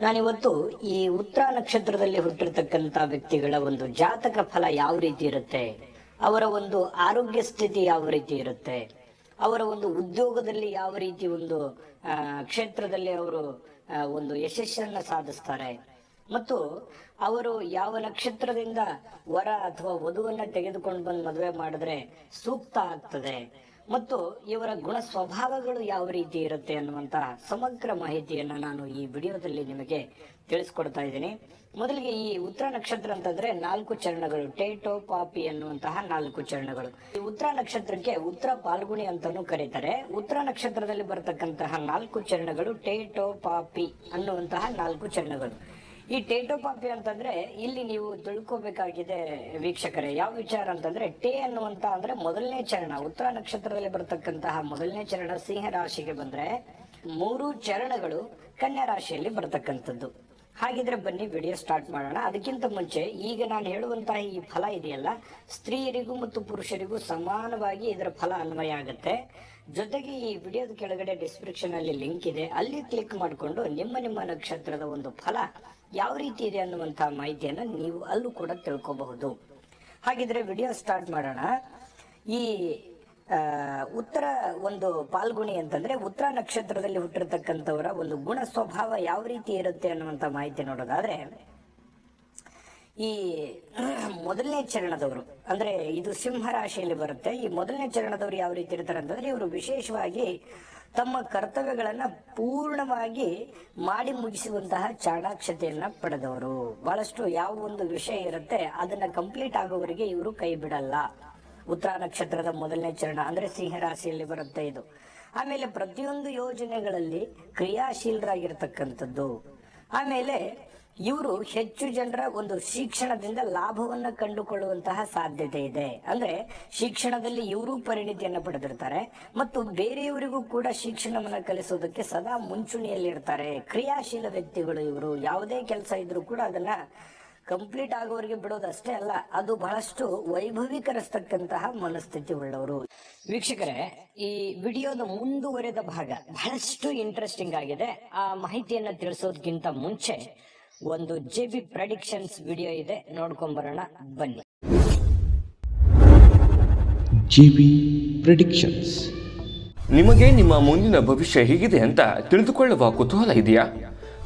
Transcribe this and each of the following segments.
ನಾನಿವತ್ತು ಈ ಉತ್ತರ ನಕ್ಷತ್ರದಲ್ಲಿ ಹುಟ್ಟಿರ್ತಕ್ಕಂಥ ವ್ಯಕ್ತಿಗಳ ಒಂದು ಜಾತಕ ಫಲ ಯಾವ ರೀತಿ ಇರುತ್ತೆ? ಅವರ ಒಂದು ಆರೋಗ್ಯ ಸ್ಥಿತಿ ಯಾವ ರೀತಿ ಇರುತ್ತೆ? ಅವರ ಒಂದು ಉದ್ಯೋಗದಲ್ಲಿ ಯಾವ ರೀತಿ ಒಂದು ಕ್ಷೇತ್ರದಲ್ಲಿ ಅವರು ಒಂದು ಯಶಸ್ಸನ್ನ ಸಾಧಿಸ್ತಾರೆ? ಮತ್ತು ಅವರು ಯಾವ ನಕ್ಷತ್ರದಿಂದ ವರ ಅಥವಾ ವಧುವನ್ನ ತೆಗೆದುಕೊಂಡು ಬಂದು ಮದುವೆ ಮಾಡಿದ್ರೆ ಸೂಕ್ತ ಆಗ್ತದೆ? ಮತ್ತು ಇವರ ಗುಣ ಸ್ವಭಾವಗಳು ಯಾವ ರೀತಿ ಇರುತ್ತೆ ಅನ್ನುವಂತಹ ಸಮಗ್ರ ಮಾಹಿತಿಯನ್ನ ನಾನು ಈ ವಿಡಿಯೋದಲ್ಲಿ ನಿಮಗೆ ತಿಳಿಸ್ಕೊಡ್ತಾ ಇದ್ದೀನಿ. ಮೊದಲಿಗೆ ಈ ಉತ್ತರ ನಕ್ಷತ್ರ ಅಂತಂದ್ರೆ ನಾಲ್ಕು ಚರಣಗಳು, ಟೇಟೋ, ಪಾಪಿ ಅನ್ನುವಂತಹ ನಾಲ್ಕು ಚರಣಗಳು. ಈ ಉತ್ತರ ನಕ್ಷತ್ರಕ್ಕೆ ಉತ್ತರ ಪಾಲ್ಗುಣಿ ಅಂತಾನು ಕರೀತಾರೆ. ಉತ್ತರ ನಕ್ಷತ್ರದಲ್ಲಿ ಬರತಕ್ಕಂತಹ ನಾಲ್ಕು ಚರಣಗಳು, ಟೇಟೋ, ಪಾಪಿ ಅನ್ನುವಂತಹ ನಾಲ್ಕು ಚರಣಗಳು. ಈ ಟೇಟೋಪಾಪಿ ಅಂತಂದ್ರೆ ಇಲ್ಲಿ ನೀವು ತಿಳ್ಕೊಬೇಕಾಗಿದೆ ವೀಕ್ಷಕರೇ, ಯಾವ ವಿಚಾರ ಅಂತಂದ್ರೆ ಟೇ ಅನ್ನುವಂತ ಅಂದ್ರೆ ಮೊದಲನೇ ಚರಣ, ಉತ್ತರ ನಕ್ಷತ್ರದಲ್ಲಿ ಬರತಕ್ಕಂತಹ ಮೊದಲನೇ ಚರಣ ಸಿಂಹ ರಾಶಿಗೆ ಬಂದ್ರೆ ಮೂರು ಚರಣಗಳು ಕನ್ಯಾ ರಾಶಿಯಲ್ಲಿ ಬರತಕ್ಕಂಥದ್ದು. ಹಾಗಿದ್ರೆ ಬನ್ನಿ, ವಿಡಿಯೋ ಸ್ಟಾರ್ಟ್ ಮಾಡೋಣ. ಅದಕ್ಕಿಂತ ಮುಂಚೆ ಈಗ ನಾನು ಹೇಳುವಂತಹ ಈ ಫಲ ಇದೆಯಲ್ಲ, ಸ್ತ್ರೀಯರಿಗೂ ಮತ್ತು ಪುರುಷರಿಗೂ ಸಮಾನವಾಗಿ ಇದರ ಫಲ ಅನ್ವಯ ಆಗುತ್ತೆ. ಜೊತೆಗೆ ಈ ವಿಡಿಯೋದ ಕೆಳಗಡೆ ಡಿಸ್ಕ್ರಿಪ್ಷನ್ ಅಲ್ಲಿ ಲಿಂಕ್ ಇದೆ. ಅಲ್ಲಿ ಕ್ಲಿಕ್ ಮಾಡಿಕೊಂಡು ನಿಮ್ಮ ನಿಮ್ಮ ನಕ್ಷತ್ರದ ಒಂದು ಫಲ ಯಾವ ರೀತಿ ಇದೆ ಅನ್ನುವಂತಹ ಮಾಹಿತಿಯನ್ನು ನೀವು ಅಲ್ಲೂ ಕೂಡ ತಿಳ್ಕೋಬಹುದು. ಹಾಗಿದ್ರೆ ವಿಡಿಯೋ ಸ್ಟಾರ್ಟ್ ಮಾಡೋಣ. ಈ ಉತ್ತರ ಒಂದು ಪಾಲ್ಗುಣಿ ಅಂತಂದ್ರೆ ಉತ್ತರ ನಕ್ಷತ್ರದಲ್ಲಿ ಹುಟ್ಟಿರ್ತಕ್ಕಂಥವರ ಒಂದು ಗುಣ ಸ್ವಭಾವ ಯಾವ ರೀತಿ ಇರುತ್ತೆ ಅನ್ನುವಂತ ಮಾಹಿತಿ ನೋಡೋದಾದ್ರೆ, ಈ ಮೊದಲನೇ ಚರಣದವರು, ಅಂದ್ರೆ ಇದು ಸಿಂಹ ರಾಶಿಯಲ್ಲಿ ಬರುತ್ತೆ. ಈ ಮೊದಲನೇ ಚರಣದವರು ಯಾವ ರೀತಿ ಇರ್ತಾರೆ ಅಂತಂದ್ರೆ ಇವರು ವಿಶೇಷವಾಗಿ ತಮ್ಮ ಕರ್ತವ್ಯಗಳನ್ನ ಪೂರ್ಣವಾಗಿ ಮಾಡಿ ಮುಗಿಸುವಂತಹ ಚಾಣಾಕ್ಷತೆಯನ್ನ ಪಡೆದವರು. ಬಹಳಷ್ಟು ಯಾವ ಒಂದು ವಿಷಯ ಇರುತ್ತೆ, ಅದನ್ನ ಕಂಪ್ಲೀಟ್ ಆಗೋವರೆಗೆ ಇವರು ಕೈ ಬಿಡಲ್ಲ. ಉತ್ತರ ನಕ್ಷತ್ರದ ಮೊದಲನೇ ಚರಣ ಅಂದ್ರೆ ಸಿಂಹ ರಾಶಿಯಲ್ಲಿ ಬರುತ್ತೆ ಇದು. ಆಮೇಲೆ ಪ್ರತಿಯೊಂದು ಯೋಜನೆಗಳಲ್ಲಿ ಕ್ರಿಯಾಶೀಲರಾಗಿರ್ತಕ್ಕಂಥದ್ದು. ಆಮೇಲೆ ಇವರು ಹೆಚ್ಚು ಜನರ ಒಂದು ಶಿಕ್ಷಣದಿಂದ ಲಾಭವನ್ನ ಕಂಡುಕೊಳ್ಳುವಂತಹ ಸಾಧ್ಯತೆ ಇದೆ. ಅಂದ್ರೆ ಶಿಕ್ಷಣದಲ್ಲಿ ಇವರು ಪರಿಣಿತಿಯನ್ನು ಪಡೆದಿರ್ತಾರೆ, ಮತ್ತು ಬೇರೆಯವರಿಗೂ ಕೂಡ ಶಿಕ್ಷಣವನ್ನು ಕಲಿಸೋದಕ್ಕೆ ಸದಾ ಮುಂಚೂಣಿಯಲ್ಲಿ ಇರ್ತಾರೆ ಕ್ರಿಯಾಶೀಲ ವ್ಯಕ್ತಿಗಳು ಇವರು, ಯಾವುದೇ ಕೆಲಸ ಇದ್ರು ಕೂಡ ಅದನ್ನ ಕಂಪ್ಲೀಟ್ ಆಗೋರಿಗೆ ಬಿಡೋದಷ್ಟೇ ಅಲ್ಲ, ಅದು ಬಹಳಷ್ಟು ವೈಭವೀಕರಿಸ್ತಕ್ಕಂತಹ ಮನಸ್ಥಿತಿ ಉಳ್ಳವರು. ವೀಕ್ಷಕರೇ, ಈ ವಿಡಿಯೋದ ಮುಂದುವರೆದ ಭಾಗ ಬಹಳಷ್ಟು ಇಂಟ್ರೆಸ್ಟಿಂಗ್ ಆಗಿದೆ. ಆ ಮಾಹಿತಿಯನ್ನ ತಿಳಿಸೋದಕ್ಕಿಂತ ಮುಂಚೆ ಒಂದು ಜೆ ಬಿ ಪ್ರಡಿಕ್ಷನ್ಸ್ ವಿಡಿಯೋ ಇದೆ. ನೋಡ್ಕೊಂಬರೋಣ ಬನ್ನಿ. ಜೆ ಬಿ ಪ್ರೆಡಿಕ್ಷನ್ಸ್ ನಿಮಗೆ ನಿಮ್ಮ ಮುಂದಿನ ಭವಿಷ್ಯ ಹೇಗಿದೆ ಅಂತ ತಿಳಿದುಕೊಳ್ಳುವ ಕುತೂಹಲ ಇದೆಯಾ?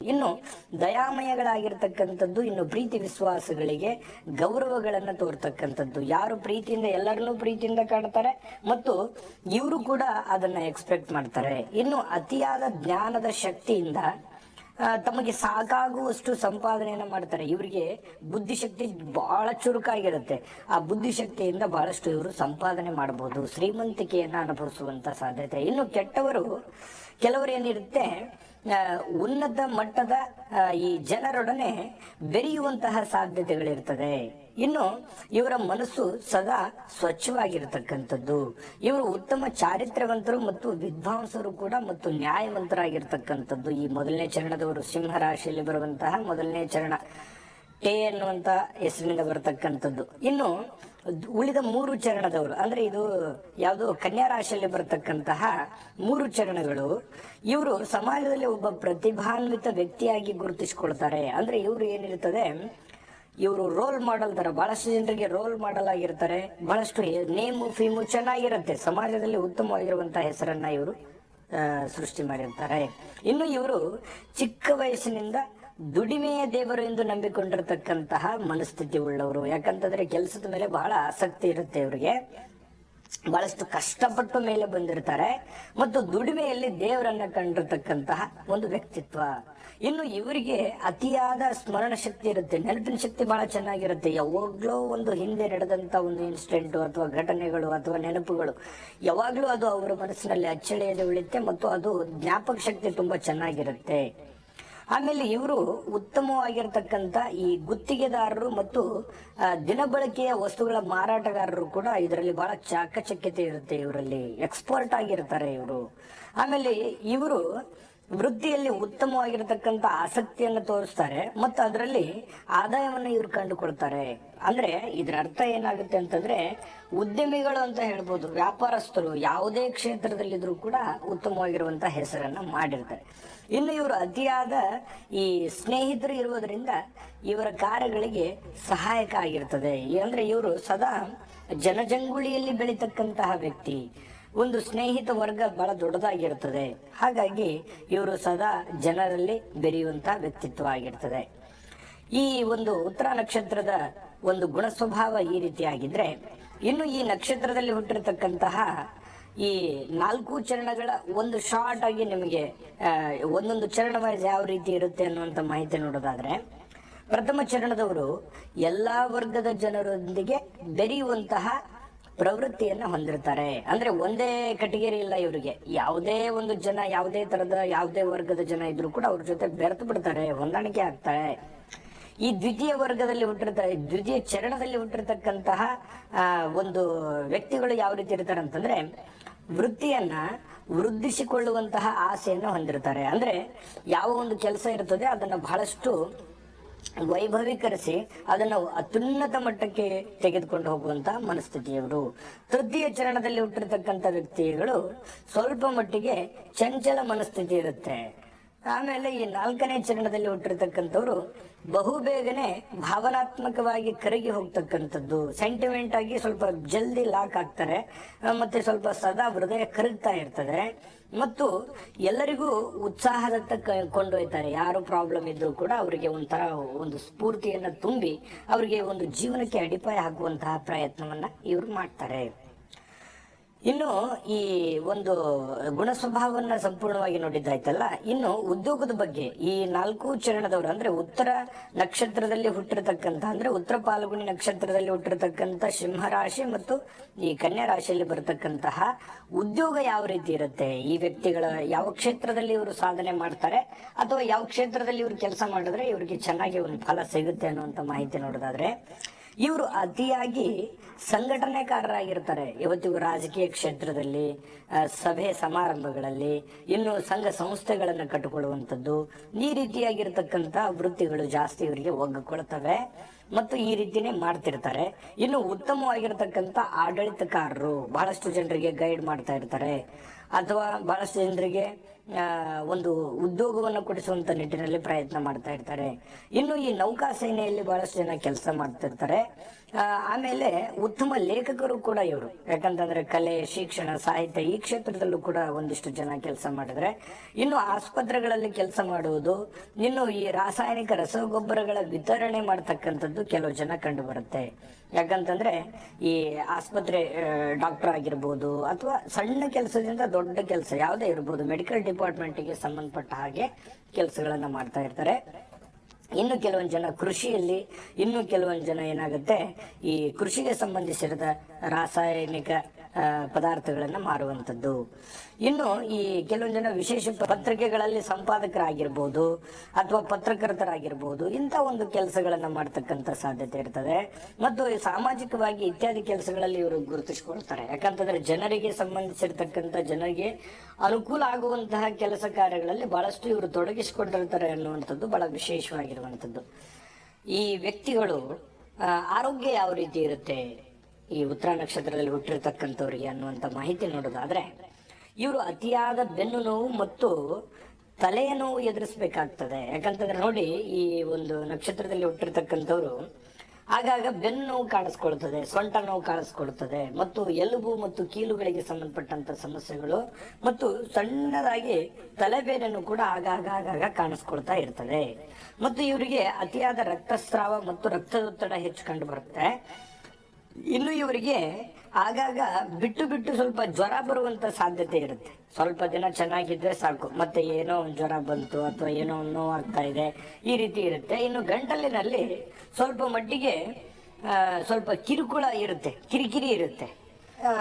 ಇನ್ನು ದಯಾಮಯಗಳಾಗಿರ್ತಕ್ಕಂಥದ್ದು, ಇನ್ನು ಪ್ರೀತಿ ವಿಶ್ವಾಸಗಳಿಗೆ ಗೌರವಗಳನ್ನು ತೋರ್ತಕ್ಕಂಥದ್ದು. ಯಾರು ಪ್ರೀತಿಯಿಂದ ಎಲ್ಲರನ್ನೂ ಪ್ರೀತಿಯಿಂದ ಕಾಣ್ತಾರೆ, ಮತ್ತು ಇವರು ಕೂಡ ಅದನ್ನ ಎಕ್ಸ್ಪೆಕ್ಟ್ ಮಾಡ್ತಾರೆ. ಇನ್ನು ಅತಿಯಾದ ಜ್ಞಾನದ ಶಕ್ತಿಯಿಂದ ತಮಗೆ ಸಾಕಾಗುವಷ್ಟು ಸಂಪಾದನೆಯನ್ನ ಮಾಡ್ತಾರೆ. ಇವರಿಗೆ ಬುದ್ಧಿಶಕ್ತಿ ಬಹಳ ಚುರುಕಾಗಿರುತ್ತೆ. ಆ ಬುದ್ಧಿಶಕ್ತಿಯಿಂದ ಬಹಳಷ್ಟು ಇವರು ಸಂಪಾದನೆ ಮಾಡಬಹುದು ಶ್ರೀಮಂತಿಕೆಯನ್ನ ಅನುಭವಿಸುವಂತ ಸಾಧ್ಯತೆ. ಇನ್ನು ಕೆಟ್ಟವರು, ಕೆಲವರು ಏನಿರುತ್ತೆ ಉನ್ನತ ಮಟ್ಟದ ಈ ಜನರೊಡನೆ ಬೆರೆಯುವಂತಹ ಸಾಧ್ಯತೆಗಳಿರ್ತದೆ. ಇನ್ನು ಇವರ ಮನಸ್ಸು ಸದಾ ಸ್ವಚ್ಛವಾಗಿರತಕ್ಕಂಥದ್ದು. ಇವರು ಉತ್ತಮ ಚಾರಿತ್ರ್ಯವಂತರು ಮತ್ತು ವಿದ್ವಾಂಸರು ಕೂಡ ಮತ್ತು ನ್ಯಾಯವಂತರಾಗಿರ್ತಕ್ಕಂಥದ್ದು. ಈ ಮೊದಲನೇ ಚರಣದವರು ಸಿಂಹ ರಾಶಿಯಲ್ಲಿ ಬರುವಂತಹ ಮೊದಲನೇ ಚರಣ ಟೆ ಅನ್ನುವಂತ ಹೆಸರಿನಿಂದ ಬರತಕ್ಕಂಥದ್ದು. ಇನ್ನು ಉಳಿದ ಮೂರು ಚರಣದವರು, ಅಂದ್ರೆ ಇದು ಯಾವುದು ಕನ್ಯಾ ರಾಶಿಯಲ್ಲಿ ಬರತಕ್ಕಂತಹ ಮೂರು ಚರಣಗಳು, ಇವರು ಸಮಾಜದಲ್ಲಿ ಒಬ್ಬ ಪ್ರತಿಭಾನ್ವಿತ ವ್ಯಕ್ತಿಯಾಗಿ ಗುರುತಿಸಿಕೊಳ್ತಾರೆ. ಅಂದ್ರೆ ಇವರು ಏನಿರ್ತದೆ ಇವರು ರೋಲ್ ಮಾಡೆಲ್ ತರ ಬಹಳಷ್ಟು ಜನರಿಗೆ ರೋಲ್ ಮಾಡಲ್ ಆಗಿರ್ತಾರೆ. ಬಹಳಷ್ಟು ನೇಮು, ಫೀಮು ಚೆನ್ನಾಗಿರುತ್ತೆ. ಸಮಾಜದಲ್ಲಿ ಉತ್ತಮವಾಗಿರುವಂತಹ ಹೆಸರನ್ನ ಇವರು ಸೃಷ್ಟಿ ಮಾಡಿರ್ತಾರೆ. ಇನ್ನು ಇವರು ಚಿಕ್ಕ ವಯಸ್ಸಿನಿಂದ ದುಡಿಮೆಯ ದೇವರು ಎಂದು ನಂಬಿಕೊಂಡಿರತಕ್ಕಂತಹ ಮನಸ್ಥಿತಿ ಉಳ್ಳವರು. ಯಾಕಂತಂದ್ರೆ ಕೆಲಸದ ಮೇಲೆ ಬಹಳ ಆಸಕ್ತಿ ಇರುತ್ತೆ ಇವರಿಗೆ. ಬಹಳಷ್ಟು ಕಷ್ಟಪಟ್ಟು ಮೇಲೆ ಬಂದಿರ್ತಾರೆ ಮತ್ತು ದುಡಿಮೆಯಲ್ಲಿ ದೇವರನ್ನ ಕಂಡಿರ್ತಕ್ಕಂತಹ ಒಂದು ವ್ಯಕ್ತಿತ್ವ. ಇನ್ನು ಇವರಿಗೆ ಅತಿಯಾದ ಸ್ಮರಣ ಶಕ್ತಿ ಇರುತ್ತೆ, ನೆನಪಿನ ಶಕ್ತಿ ಬಹಳ ಚೆನ್ನಾಗಿರುತ್ತೆ. ಯಾವಾಗ್ಲೂ ಒಂದು ಹಿಂದೆ ನಡೆದಂತ ಒಂದು ಇನ್ಸಿಡೆಂಟ್ ಅಥವಾ ಘಟನೆಗಳು ಅಥವಾ ನೆನಪುಗಳು, ಯಾವಾಗ್ಲೂ ಅದು ಅವರ ಮನಸ್ಸಿನಲ್ಲಿ ಅಚ್ಚಳಿಯದೆ ಉಳಿಯುತ್ತೆ ಮತ್ತು ಅದು ಜ್ಞಾಪಕ ಶಕ್ತಿ ತುಂಬಾ ಚೆನ್ನಾಗಿರುತ್ತೆ. ಆಮೇಲೆ ಇವರು ಉತ್ತಮವಾಗಿರ್ತಕ್ಕಂಥ ಈ ಗುತ್ತಿಗೆದಾರರು ಮತ್ತು ದಿನಬಳಕೆಯ ವಸ್ತುಗಳ ಮಾರಾಟಗಾರರು ಕೂಡ ಇದರಲ್ಲಿ ಬಹಳ ಚಾಕಚಕ್ಯತೆ ಇರುತ್ತೆ, ಇವರಲ್ಲಿ ಎಕ್ಸ್ಪರ್ಟ್ ಆಗಿರ್ತಾರೆ ಇವರು. ಆಮೇಲೆ ಇವರು ವೃತ್ತಿಯಲ್ಲಿ ಉತ್ತಮವಾಗಿರತಕ್ಕಂತ ಆಸಕ್ತಿಯನ್ನು ತೋರಿಸ್ತಾರೆ ಮತ್ತು ಅದರಲ್ಲಿ ಆದಾಯವನ್ನು ಇವರು ಕಂಡುಕೊಳ್ತಾರೆ. ಅಂದ್ರೆ ಇದರ ಅರ್ಥ ಏನಾಗುತ್ತೆ ಅಂತಂದ್ರೆ, ಉದ್ಯಮಿಗಳು ಅಂತ ಹೇಳ್ಬೋದು, ವ್ಯಾಪಾರಸ್ಥರು ಯಾವುದೇ ಕ್ಷೇತ್ರದಲ್ಲಿದ್ದರೂ ಕೂಡ ಉತ್ತಮವಾಗಿರುವಂಥ ಹೆಸರನ್ನ ಮಾಡಿರ್ತಾರೆ. ಇನ್ನು ಇವರು ಅತಿಯಾದ ಈ ಸ್ನೇಹಿತರು ಇರುವುದರಿಂದ ಇವರ ಕಾರ್ಯಗಳಿಗೆ ಸಹಾಯಕ ಆಗಿರ್ತದೆ. ಅಂದ್ರೆ ಇವರು ಸದಾ ಜನಜಂಗುಳಿಯಲ್ಲಿ ಬೆಳೀತಕ್ಕಂತಹ ವ್ಯಕ್ತಿ. ಒಂದು ಸ್ನೇಹಿತ ವರ್ಗ ಬಹಳ ದೊಡ್ಡದಾಗಿರ್ತದೆ. ಹಾಗಾಗಿ ಇವರು ಸದಾ ಜನರಲ್ಲಿ ಬೆರೆಯುವಂತಹ ವ್ಯಕ್ತಿತ್ವ ಆಗಿರ್ತದೆ ಈ ಒಂದು ಉತ್ತರ ನಕ್ಷತ್ರದ ಒಂದು ಗುಣ ಸ್ವಭಾವ ಈ ರೀತಿಯಾಗಿದ್ರೆ, ಇನ್ನು ಈ ನಕ್ಷತ್ರದಲ್ಲಿ ಹುಟ್ಟಿರತಕ್ಕಂತಹ ಈ ನಾಲ್ಕು ಚರಣಗಳ ಒಂದು ಶಾರ್ಟ್ ಆಗಿ ನಿಮಗೆ ಒಂದೊಂದು ಚರಣ ವೈಸ್ ಯಾವ ರೀತಿ ಇರುತ್ತೆ ಅನ್ನುವಂಥ ಮಾಹಿತಿ ನೋಡೋದಾದ್ರೆ, ಪ್ರಥಮ ಚರಣದವರು ಎಲ್ಲಾ ವರ್ಗದ ಜನರೊಂದಿಗೆ ಬೆರೆಯುವಂತಹ ಪ್ರವೃತ್ತಿಯನ್ನು ಹೊಂದಿರ್ತಾರೆ. ಅಂದ್ರೆ ಒಂದೇ ಕಟಗರಿ ಇಲ್ಲ ಇವರಿಗೆ. ಯಾವುದೇ ಒಂದು ಜನ, ಯಾವುದೇ ತರದ, ಯಾವುದೇ ವರ್ಗದ ಜನ ಇದ್ರು ಕೂಡ ಅವ್ರ ಜೊತೆ ಬೆರೆತು ಬಿಡ್ತಾರೆ, ಹೊಂದಾಣಿಕೆ ಆಗ್ತಾರೆ. ಈ ದ್ವಿತೀಯ ವರ್ಗದಲ್ಲಿ ಹುಟ್ಟಿರ್ತಾರೆ ದ್ವಿತೀಯ ಚರಣದಲ್ಲಿ ಹುಟ್ಟಿರ್ತಕ್ಕಂತಹ ಒಂದು ವ್ಯಕ್ತಿಗಳು ಯಾವ ರೀತಿ ಇರ್ತಾರೆ ಅಂತಂದ್ರೆ ವೃತ್ತಿಯನ್ನ ವೃದ್ಧಿಸಿಕೊಳ್ಳುವಂತಹ ಆಸೆಯನ್ನು ಹೊಂದಿರ್ತಾರೆ ಅಂದ್ರೆ ಯಾವ ಒಂದು ಕೆಲಸ ಇರ್ತದೆ, ಅದನ್ನ ಬಹಳಷ್ಟು ವೈಭವೀಕರಿಸಿ ಅದನ್ನು ಅತ್ಯುನ್ನತ ಮಟ್ಟಕ್ಕೆ ತೆಗೆದುಕೊಂಡು ಹೋಗುವಂತಹ ಮನಸ್ಥಿತಿಯವರು. ತೃತೀಯ ಚರಣದಲ್ಲಿ ಹುಟ್ಟಿರ್ತಕ್ಕಂಥ ವ್ಯಕ್ತಿಗಳು ಸ್ವಲ್ಪ ಮಟ್ಟಿಗೆ ಚಂಚಲ ಮನಸ್ಥಿತಿ ಇರುತ್ತೆ. ಆಮೇಲೆ ಈ ನಾಲ್ಕನೇ ಚರಣದಲ್ಲಿ ಹುಟ್ಟಿರ್ತಕ್ಕಂಥವ್ರು ಬಹುಬೇಗನೆ ಭಾವನಾತ್ಮಕವಾಗಿ ಕರಗಿ ಹೋಗ್ತಕ್ಕಂಥದ್ದು. ಸೆಂಟಿಮೆಂಟ್ ಆಗಿ ಸ್ವಲ್ಪ ಜಲ್ದಿ ಲಾಕ್ ಆಗ್ತಾರೆ. ಮತ್ತೆ ಸ್ವಲ್ಪ ಸದಾ ಹೃದಯ ಕರಗ್ತಾ ಇರ್ತದೆ. ಮತ್ತು ಎಲ್ಲರಿಗೂ ಉತ್ಸಾಹದತ್ತ ಕೊಂಡೊಯ್ತಾರೆ ಯಾರು ಪ್ರಾಬ್ಲಮ್ ಇದ್ರೂ ಕೂಡ ಅವರಿಗೆ ಒಂಥರ ಒಂದು ಸ್ಫೂರ್ತಿಯನ್ನು ತುಂಬಿ ಅವರಿಗೆ ಒಂದು ಜೀವನಕ್ಕೆ ಅಡಿಪಾಯ ಹಾಕುವಂತಹ ಪ್ರಯತ್ನವನ್ನ ಇವರು ಮಾಡ್ತಾರೆ. ಇನ್ನು ಈ ಒಂದು ಗುಣ ಸ್ವಭಾವವನ್ನ ಸಂಪೂರ್ಣವಾಗಿ ನೋಡಿದ್ದಾಯ್ತಲ್ಲ, ಇನ್ನು ಉದ್ಯೋಗದ ಬಗ್ಗೆ ಈ ನಾಲ್ಕು ಚರಣದವರು ಅಂದ್ರೆ ಉತ್ತರ ನಕ್ಷತ್ರದಲ್ಲಿ ಹುಟ್ಟಿರತಕ್ಕಂತ ಅಂದ್ರೆ ಉತ್ತರ ಪಾಲ್ಗುಣಿ ನಕ್ಷತ್ರದಲ್ಲಿ ಹುಟ್ಟಿರತಕ್ಕಂತ ಸಿಂಹರಾಶಿ ಮತ್ತು ಈ ಕನ್ಯಾ ರಾಶಿಯಲ್ಲಿ ಬರತಕ್ಕಂತಹ ಉದ್ಯೋಗ ಯಾವ ರೀತಿ ಇರುತ್ತೆ? ಈ ವ್ಯಕ್ತಿಗಳ ಯಾವ ಕ್ಷೇತ್ರದಲ್ಲಿ ಇವರು ಸಾಧನೆ ಮಾಡ್ತಾರೆ, ಅಥವಾ ಯಾವ ಕ್ಷೇತ್ರದಲ್ಲಿ ಇವರು ಕೆಲಸ ಮಾಡಿದ್ರೆ ಇವರಿಗೆ ಚೆನ್ನಾಗಿ ಒಂದು ಫಲ ಸಿಗುತ್ತೆ ಅನ್ನುವಂತ ಮಾಹಿತಿ ನೋಡೋದಾದ್ರೆ ಇವರು ಅತಿಯಾಗಿ ಸಂಘಟನೆಕಾರರಾಗಿರ್ತಾರೆ. ಇವತ್ತಿಗೂ ರಾಜಕೀಯ ಕ್ಷೇತ್ರದಲ್ಲಿ ಸಭೆ ಸಮಾರಂಭಗಳಲ್ಲಿ, ಇನ್ನು ಸಂಘ ಸಂಸ್ಥೆಗಳನ್ನು ಕಟ್ಟಿಕೊಳ್ಳುವಂಥದ್ದು, ಈ ರೀತಿಯಾಗಿರ್ತಕ್ಕಂಥ ವೃತ್ತಿಗಳು ಜಾಸ್ತಿ ಇವರಿಗೆ ಒಗ್ಗಿಕೊಳ್ತವೆ ಮತ್ತು ಈ ರೀತಿನೇ ಮಾಡ್ತಿರ್ತಾರೆ. ಇನ್ನು ಉತ್ತಮವಾಗಿರ್ತಕ್ಕಂಥ ಆಡಳಿತಕಾರರು ಬಹಳಷ್ಟು ಜನರಿಗೆ ಗೈಡ್ ಮಾಡ್ತಾ ಇರ್ತಾರೆ. ಅಥವಾ ಬಹಳಷ್ಟು ಜನರಿಗೆ ಒಂದು ಉದ್ಯೋಗವನ್ನು ಕೊಡಿಸುವಂತ ನಿಟ್ಟಿನಲ್ಲಿ ಪ್ರಯತ್ನ ಮಾಡ್ತಾ ಇರ್ತಾರೆ. ಇನ್ನು ಈ ನೌಕಾ ಸೇನೆಯಲ್ಲಿ ಬಹಳಷ್ಟು ಜನ ಕೆಲಸ ಮಾಡ್ತಿರ್ತಾರೆ ಆಮೇಲೆ ಉತ್ತಮ ಲೇಖಕರು ಕೂಡ ಇವರು. ಯಾಕಂತಂದ್ರೆ ಕಲೆ, ಶಿಕ್ಷಣ, ಸಾಹಿತ್ಯ ಈ ಕ್ಷೇತ್ರದಲ್ಲೂ ಕೂಡ ಒಂದಿಷ್ಟು ಜನ ಕೆಲಸ ಮಾಡಿದ್ರೆ. ಇನ್ನು ಆಸ್ಪತ್ರೆಗಳಲ್ಲಿ ಕೆಲಸ ಮಾಡುವುದು, ಇನ್ನು ಈ ರಾಸಾಯನಿಕ ರಸಗೊಬ್ಬರಗಳ ವಿತರಣೆ ಮಾಡ್ತಕ್ಕಂಥದ್ದು ಕೆಲವು ಜನ ಕಂಡು ಬರುತ್ತೆ. ಯಾಕಂತಂದ್ರೆ ಈ ಆಸ್ಪತ್ರೆ ಡಾಕ್ಟರ್ ಆಗಿರ್ಬೋದು ಅಥವಾ ಸಣ್ಣ ಕೆಲಸದಿಂದ ದೊಡ್ಡ ಕೆಲಸ ಯಾವುದೇ ಇರ್ಬೋದು, ಮೆಡಿಕಲ್ ಡಿಪಾರ್ಟ್ಮೆಂಟ್ಗೆ ಸಂಬಂಧಪಟ್ಟ ಹಾಗೆ ಕೆಲಸಗಳನ್ನ ಮಾಡ್ತಾ ಇರ್ತಾರೆ. ಇನ್ನು ಕೆಲವೊಂದು ಜನ ಕೃಷಿಯಲ್ಲಿ, ಇನ್ನು ಕೆಲವೊಂದು ಜನ ಏನಾಗುತ್ತೆ, ಈ ಕೃಷಿಗೆ ಸಂಬಂಧಿಸಿದ ರಾಸಾಯನಿಕ ಪದಾರ್ಥಗಳನ್ನ ಮಾರುವಂಥದ್ದು. ಇನ್ನು ಈ ಕೆಲವೊಂದು ಜನ ವಿಶೇಷ ಪತ್ರಿಕೆಗಳಲ್ಲಿ ಸಂಪಾದಕರಾಗಿರ್ಬೋದು ಅಥವಾ ಪತ್ರಕರ್ತರಾಗಿರ್ಬೋದು ಇಂಥ ಒಂದು ಕೆಲಸಗಳನ್ನು ಮಾಡ್ತಕ್ಕಂಥ ಸಾಧ್ಯತೆ ಇರ್ತದೆ. ಮತ್ತು ಸಾಮಾಜಿಕವಾಗಿ ಇತ್ಯಾದಿ ಕೆಲಸಗಳಲ್ಲಿ ಇವರು ಗುರುತಿಸಿಕೊಳ್ತಾರೆ. ಯಾಕಂತಂದ್ರೆ ಜನರಿಗೆ ಸಂಬಂಧಿಸಿರ್ತಕ್ಕಂಥ ಜನರಿಗೆ ಅನುಕೂಲ ಆಗುವಂತಹ ಕೆಲಸ ಕಾರ್ಯಗಳಲ್ಲಿ ಬಹಳಷ್ಟು ಇವರು ತೊಡಗಿಸಿಕೊಂಡಿರ್ತಾರೆ ಅನ್ನುವಂಥದ್ದು ಬಹಳ ವಿಶೇಷವಾಗಿರುವಂಥದ್ದು. ಈ ವ್ಯಕ್ತಿಗಳು ಆರೋಗ್ಯ ಯಾವ ರೀತಿ ಇರುತ್ತೆ? ಈ ಉತ್ತರ ನಕ್ಷತ್ರದಲ್ಲಿ ಹುಟ್ಟಿರ್ತಕ್ಕಂಥವ್ರಿಗೆ ಅನ್ನುವಂಥ ಮಾಹಿತಿ ನೋಡೋದಾದ್ರೆ, ಇವರು ಅತಿಯಾದ ಬೆನ್ನು ನೋವು ಮತ್ತು ತಲೆಯ ನೋವು ಎದುರಿಸಬೇಕಾಗ್ತದೆ. ಯಾಕಂತಂದ್ರೆ ನೋಡಿ, ಈ ಒಂದು ನಕ್ಷತ್ರದಲ್ಲಿ ಹುಟ್ಟಿರ್ತಕ್ಕಂಥವ್ರು ಆಗಾಗ ಬೆನ್ನು ನೋವು ಕಾಣಿಸ್ಕೊಳ್ತದೆ, ಸೊಂಟ ನೋವು ಕಾಣಿಸ್ಕೊಳ್ತದೆ ಮತ್ತು ಎಲುಬು ಮತ್ತು ಕೀಲುಗಳಿಗೆ ಸಂಬಂಧಪಟ್ಟಂತ ಸಮಸ್ಯೆಗಳು ಮತ್ತು ಸಣ್ಣದಾಗಿ ತಲೆಬೇರನ್ನು ಕೂಡ ಆಗಾಗ ಆಗಾಗ ಕಾಣಿಸ್ಕೊಳ್ತಾ ಇರ್ತದೆ. ಮತ್ತು ಇವರಿಗೆ ಅತಿಯಾದ ರಕ್ತಸ್ರಾವ ಮತ್ತು ರಕ್ತದೊತ್ತಡ ಹೆಚ್ಚು ಕಂಡು ಬರುತ್ತೆ. ಇನ್ನು ಇವರಿಗೆ ಆಗಾಗ ಬಿಟ್ಟು ಬಿಟ್ಟು ಸ್ವಲ್ಪ ಜ್ವರ ಬರುವಂತ ಸಾಧ್ಯತೆ ಇರುತ್ತೆ. ಸ್ವಲ್ಪ ದಿನ ಚೆನ್ನಾಗಿದ್ರೆ ಸಾಕು. ಮತ್ತೆ ಏನೋ ಒಂದು ಜ್ವರ ಬಂತು ಅಥವಾ ಏನೋ ನೋವು ಆಗ್ತಾ ಇದೆ, ಈ ರೀತಿ ಇರುತ್ತೆ. ಇನ್ನು ಗಂಟಲಿನಲ್ಲಿ ಸ್ವಲ್ಪ ಮಟ್ಟಿಗೆ ಸ್ವಲ್ಪ ಕಿರುಕುಳ ಇರುತ್ತೆ, ಕಿರಿಕಿರಿ ಇರುತ್ತೆ.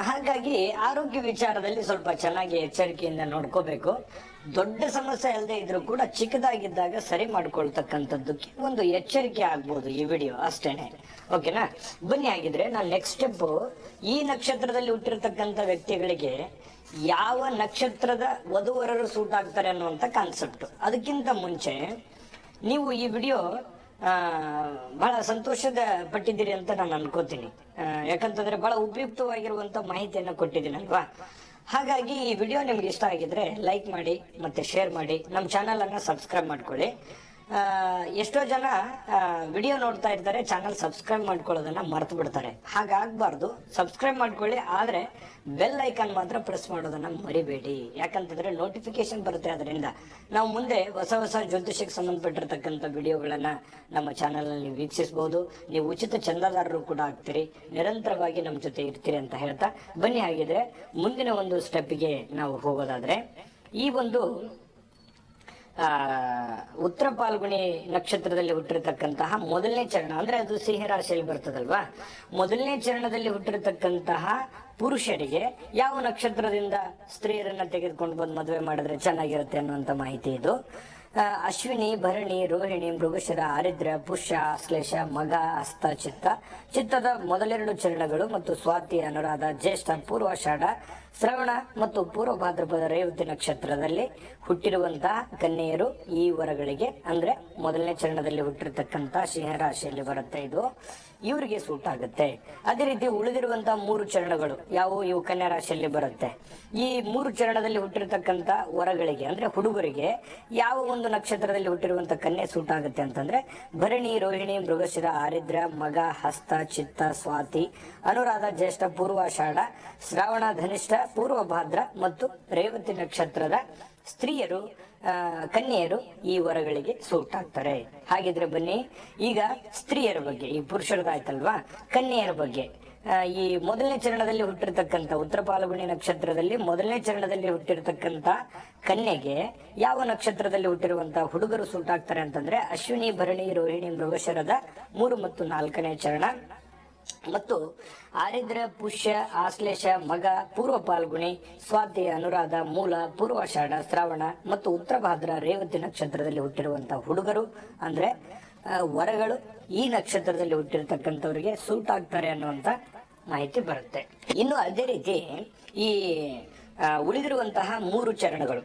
ಹಾಗಾಗಿ ಆರೋಗ್ಯ ವಿಚಾರದಲ್ಲಿ ಸ್ವಲ್ಪ ಚೆನ್ನಾಗಿ ಎಚ್ಚರಿಕೆಯಿಂದ ನೋಡ್ಕೋಬೇಕು. ದೊಡ್ಡ ಸಮಸ್ಯೆ ಅಲ್ಲದೆ ಇದ್ರೂ ಕೂಡ ಚಿಕ್ಕದಾಗಿದ್ದಾಗ ಸರಿ ಮಾಡ್ಕೊಳ್ತಕ್ಕಂಥದ್ದಕ್ಕೆ ಒಂದು ಎಚ್ಚರಿಕೆ ಆಗ್ಬೋದು ಈ ವಿಡಿಯೋ ಅಷ್ಟೇನೆ. ಓಕೆನಾ? ಬನ್ನಿ ಆಗಿದ್ರೆ ನಾನು ನೆಕ್ಸ್ಟ್ ಸ್ಟೆಪ್ ಈ ನಕ್ಷತ್ರದಲ್ಲಿ ಹುಟ್ಟಿರ್ತಕ್ಕಂಥ ವ್ಯಕ್ತಿಗಳಿಗೆ ಯಾವ ನಕ್ಷತ್ರದ ವಧುವರರು ಸೂಟ್ ಆಗ್ತಾರೆ ಅನ್ನುವಂಥ ಕಾನ್ಸೆಪ್ಟ್ ಅದಕ್ಕಿಂತ ಮುಂಚೆ ನೀವು ಈ ವಿಡಿಯೋ ಬಹಳ ಸಂತೋಷದ ಪಟ್ಟಿದ್ದೀರಿ ಅಂತ ನಾನು ಅನ್ಕೋತೀನಿ. ಯಾಕಂತಂದ್ರೆ ಬಹಳ ಉಪಯುಕ್ತವಾಗಿರುವಂತ ಮಾಹಿತಿಯನ್ನು ಕೊಟ್ಟಿದ್ದೀನಲ್ವಾ? ಹಾಗಾಗಿ ಈ ವಿಡಿಯೋ ನಿಮ್ಗೆ ಇಷ್ಟ ಆಗಿದ್ರೆ ಲೈಕ್ ಮಾಡಿ ಮತ್ತೆ ಶೇರ್ ಮಾಡಿ. ನಮ್ಮ ಚಾನಲನ್ನು ಸಬ್ಸ್ಕ್ರೈಬ್ ಮಾಡ್ಕೊಳ್ಳಿ. ಎಷ್ಟೋ ಜನ ವಿಡಿಯೋ ನೋಡ್ತಾ ಇರ್ತಾರೆ, ಚಾನಲ್ ಸಬ್ಸ್ಕ್ರೈಬ್ ಮಾಡ್ಕೊಳ್ಳೋದನ್ನ ಮರ್ತು ಬಿಡ್ತಾರೆ. ಹಾಗಾಗ್ಬಾರ್ದು ಸಬ್ಸ್ಕ್ರೈಬ್ ಮಾಡ್ಕೊಳ್ಳಿ, ಆದ್ರೆ ಬೆಲ್ ಐಕಾನ್ ಮಾತ್ರ ಪ್ರೆಸ್ ಮಾಡೋದನ್ನ ಮರಿಬೇಡಿ. ಯಾಕಂತಂದ್ರೆ ನೋಟಿಫಿಕೇಶನ್ ಬರುತ್ತೆ ಅದರಿಂದ. ನಾವು ಮುಂದೆ ಹೊಸ ಹೊಸ ಜ್ಯೋತಿಷಕ್ಕೆ ಸಂಬಂಧಪಟ್ಟಿರತಕ್ಕಂಥ ವಿಡಿಯೋಗಳನ್ನ ನಮ್ಮ ಚಾನಲ್ನಲ್ಲಿ ವೀಕ್ಷಿಸಬಹುದು ನೀವು ಉಚಿತ ಚಂದಾದಾರರು ಕೂಡ ಆಗ್ತೀರಿ. ನಿರಂತರವಾಗಿ ನಮ್ಮ ಜೊತೆ ಇರ್ತೀರಿ ಅಂತ ಹೇಳ್ತಾ ಬನ್ನಿ. ಹಾಗಿದ್ರೆ ಮುಂದಿನ ಒಂದು ಸ್ಟೆಪ್ಗೆ ನಾವು ಹೋಗೋದಾದ್ರೆ, ಈ ಒಂದು ಉತ್ತರ ಪಾಲ್ಗುಣಿ ನಕ್ಷತ್ರದಲ್ಲಿ ಹುಟ್ಟಿರ್ತಕ್ಕಂತಹ ಮೊದಲನೇ ಚರಣ, ಅಂದ್ರೆ ಅದು ಸಿಂಹ ರಾಶಿಯಲ್ಲಿ ಬರ್ತದಲ್ವಾ? ಮೊದಲನೇ ಚರಣದಲ್ಲಿ ಹುಟ್ಟಿರ್ತಕ್ಕಂತಹ ಪುರುಷರಿಗೆ ಯಾವ ನಕ್ಷತ್ರದಿಂದ ಸ್ತ್ರೀಯರನ್ನ ತೆಗೆದುಕೊಂಡು ಬಂದು ಮದುವೆ ಮಾಡಿದ್ರೆ ಚೆನ್ನಾಗಿರುತ್ತೆ ಅನ್ನುವಂಥ ಮಾಹಿತಿ ಇದು. ಅಶ್ವಿನಿ, ಭರಣಿ, ರೋಹಿಣಿ, ಮೃಗಶಿರ ಆರಿದ್ರ ಪುಷ್ಯ ಆಶ್ಲೇಷ ಮಗ, ಹಸ್ತ, ಚಿತ್ತ. ಚಿತ್ತದ ಮೊದಲೆರಡು ಚರಣಗಳು ಮತ್ತು ಸ್ವಾತಿ ಅನುರಾಧ, ಜ್ಯೇಷ್ಠ, ಪೂರ್ವಾಷಾಢ, ಶ್ರವಣ ಮತ್ತು ಪೂರ್ವ ಭಾದ್ರಪದ ರೇವತಿ ನಕ್ಷತ್ರದಲ್ಲಿ ಹುಟ್ಟಿರುವಂತಹ ಕನ್ಯೆಯರು ಈ ವರಗಳಿಗೆ, ಅಂದ್ರೆ ಮೊದಲನೇ ಚರಣದಲ್ಲಿ ಹುಟ್ಟಿರತಕ್ಕಂತಹ ಸಿಂಹ ರಾಶಿಯಲ್ಲಿ ಬರುತ್ತೆ ಇದು. ಇವರಿಗೆ ಸೂಟ್ ಆಗುತ್ತೆ ಅದೇ ರೀತಿ ಉಳಿದಿರುವಂತಹ ಮೂರು ಚರಣಗಳು ಯಾವುವು ಇವು ಕನ್ಯಾ ರಾಶಿಯಲ್ಲಿ ಬರುತ್ತೆ. ಈ ಮೂರು ಚರಣದಲ್ಲಿ ಹುಟ್ಟಿರ್ತಕ್ಕಂಥ ವರಗಳಿಗೆ, ಅಂದ್ರೆ ಹುಡುಗರಿಗೆ ಯಾವ ಒಂದು ನಕ್ಷತ್ರದಲ್ಲಿ ಹುಟ್ಟಿರುವಂತ ಕನ್ಯೆ ಸೂಟ್ ಆಗುತ್ತೆ ಅಂತಂದ್ರೆ, ಭರಣಿ, ರೋಹಿಣಿ, ಮೃಗಶಿರ, ಆರಿದ್ರ, ಮಗ, ಹಸ್ತ, ಚಿತ್ತ, ಸ್ವಾತಿ, ಅನುರಾಧ, ಜ್ಯೇಷ್ಠ ಪೂರ್ವಾಷಾಢ ಶ್ರಾವಣ, ಧನಿಷ್ಠ, ಪೂರ್ವ ಭಾದ್ರ ಮತ್ತು ರೇವತಿ ನಕ್ಷತ್ರದ ಸ್ತ್ರೀಯರು ಕನ್ಯೆಯರು ಈ ವರಗಳಿಗೆ ಸೂಟ್ ಆಗ್ತಾರೆ ಹಾಗಿದ್ರೆ ಬನ್ನಿ, ಈಗ ಸ್ತ್ರೀಯರ ಬಗ್ಗೆ, ಈ ಪುರುಷರದಾಯ್ತಲ್ವಾ ಕನ್ಯೆಯರ ಬಗ್ಗೆ. ಈ ಮೊದಲನೇ ಚರಣದಲ್ಲಿ ಹುಟ್ಟಿರ್ತಕ್ಕಂಥ ಉತ್ತರ ಪಾಲ್ಗುಣಿ ನಕ್ಷತ್ರದಲ್ಲಿ ಮೊದಲನೇ ಚರಣದಲ್ಲಿ ಹುಟ್ಟಿರ್ತಕ್ಕಂಥ ಕನ್ಯೆಗೆ ಯಾವ ನಕ್ಷತ್ರದಲ್ಲಿ ಹುಟ್ಟಿರುವಂತಹ ಹುಡುಗರು ಸೂಟ್ ಆಗ್ತಾರೆ ಅಂತಂದ್ರೆ ಅಶ್ವಿನಿ, ಭರಣಿ, ರೋಹಿಣಿ, ಮೃಗಶರದ ಮೂರು ಮತ್ತು ನಾಲ್ಕನೇ ಚರಣ. ಮತ್ತು ಆರಿದ್ರ, ಪುಷ್ಯ, ಆಶ್ಲೇಷ, ಮಗ, ಪೂರ್ವ ಪಾಲ್ಗುಣಿ ಸ್ವಾತಿ ಅನುರಾಧ, ಮೂಲ ಪೂರ್ವಾಷಾಢ ಶ್ರಾವಣ ಮತ್ತು ಉತ್ತರ ಭಾದ್ರ, ರೇವತಿ ನಕ್ಷತ್ರದಲ್ಲಿ ಹುಟ್ಟಿರುವಂತಹ ಹುಡುಗರು, ಅಂದ್ರೆ ವರಗಳು ಈ ನಕ್ಷತ್ರದಲ್ಲಿ ಹುಟ್ಟಿರ್ತಕ್ಕಂಥವ್ರಿಗೆ ಸೂಟ್ ಆಗ್ತಾರೆ ಅನ್ನುವಂತ ಮಾಹಿತಿ ಬರುತ್ತೆ. ಇನ್ನು ಅದೇ ರೀತಿ ಈ ಉಳಿದಿರುವಂತಹ ಮೂರು ಚರಣಗಳು.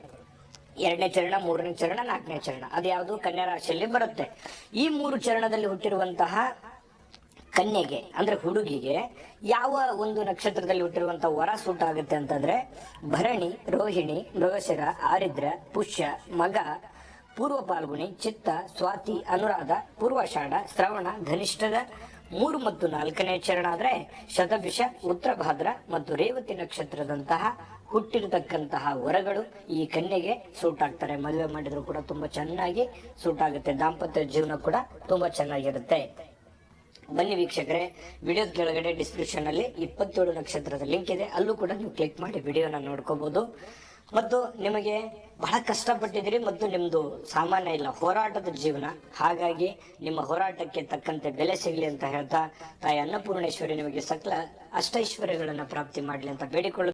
ಎರಡನೇ ಚರಣ, ಮೂರನೇ ಚರಣ, ನಾಲ್ಕನೇ ಚರಣ. ಅದ್ಯಾವುದು ಕನ್ಯಾ ರಾಶಿಯಲ್ಲಿ ಬರುತ್ತೆ. ಈ ಮೂರು ಚರಣದಲ್ಲಿ ಹುಟ್ಟಿರುವಂತಹ ಕನ್ಯೆಗೆ, ಅಂದ್ರೆ ಹುಡುಗಿಗೆ ಯಾವ ಒಂದು ನಕ್ಷತ್ರದಲ್ಲಿ ಹುಟ್ಟಿರುವಂತ ವರ ಸೂಟ್ ಆಗುತ್ತೆ ಅಂತಂದ್ರೆ ಭರಣಿ, ರೋಹಿಣಿ, ಮೃಗಶಿರ, ಆರಿದ್ರ, ಪುಷ್ಯ, ಮಗ, ಪೂರ್ವ ಪಾಲ್ಗುಣಿ, ಚಿತ್ತ, ಸ್ವಾತಿ, ಅನುರಾಧ, ಪೂರ್ವಾಷಾಢ, ಶ್ರವಣ, ಧನಿಷ್ಠದ ಮೂರು ಮತ್ತು ನಾಲ್ಕನೇ ಚರಣ ಆದ್ರೆ ಶತಭಿಷ ಉತ್ತರ ಭಾದ್ರ ಮತ್ತು ರೇವತಿ ನಕ್ಷತ್ರದಂತಹ ಹುಟ್ಟಿರತಕ್ಕಂತಹ ವರಗಳು ಈ ಕನ್ಯೆಗೆ ಸೂಟ್ ಆಗ್ತಾರೆ. ಮದುವೆ ಮಾಡಿದ್ರು ಕೂಡ ತುಂಬಾ ಚೆನ್ನಾಗಿ ಸೂಟ್ ಆಗುತ್ತೆ. ದಾಂಪತ್ಯ ಜೀವನ ಕೂಡ ತುಂಬಾ ಚೆನ್ನಾಗಿರುತ್ತೆ. ಬನ್ನಿ ವೀಕ್ಷಕರೇ, ವಿಡಿಯೋದ ಕೆಳಗಡೆ ಡಿಸ್ಕ್ರಿಪ್ಷನ್ ಅಲ್ಲಿ ಇಪ್ಪತ್ತೇಳು ನಕ್ಷತ್ರದ ಲಿಂಕ್ ಇದೆ. ಅಲ್ಲೂ ಕೂಡ ನೀವು ಕ್ಲಿಕ್ ಮಾಡಿ ವಿಡಿಯೋನ ನೋಡ್ಕೋಬಹುದು ಮತ್ತು ನಿಮಗೆ ಬಹಳ ಕಷ್ಟಪಟ್ಟಿದ್ದೀರಿ ಮತ್ತು ನಿಮ್ದು ಸಾಮಾನ್ಯ ಇಲ್ಲ, ಹೋರಾಟದ ಜೀವನ. ಹಾಗಾಗಿ ನಿಮ್ಮ ಹೋರಾಟಕ್ಕೆ ತಕ್ಕಂತೆ ಬೆಲೆ ಸಿಗಲಿ ಅಂತ ಹೇಳ್ತಾ ತಾಯಿ ಅನ್ನಪೂರ್ಣೇಶ್ವರಿ ನಿಮಗೆ ಸಕಲ ಅಷ್ಟೈಶ್ವರ್ಯಗಳನ್ನ ಪ್ರಾಪ್ತಿ ಮಾಡಲಿ ಅಂತ ಬೇಡಿಕೊಳ್ಳುತ್ತೇನೆ.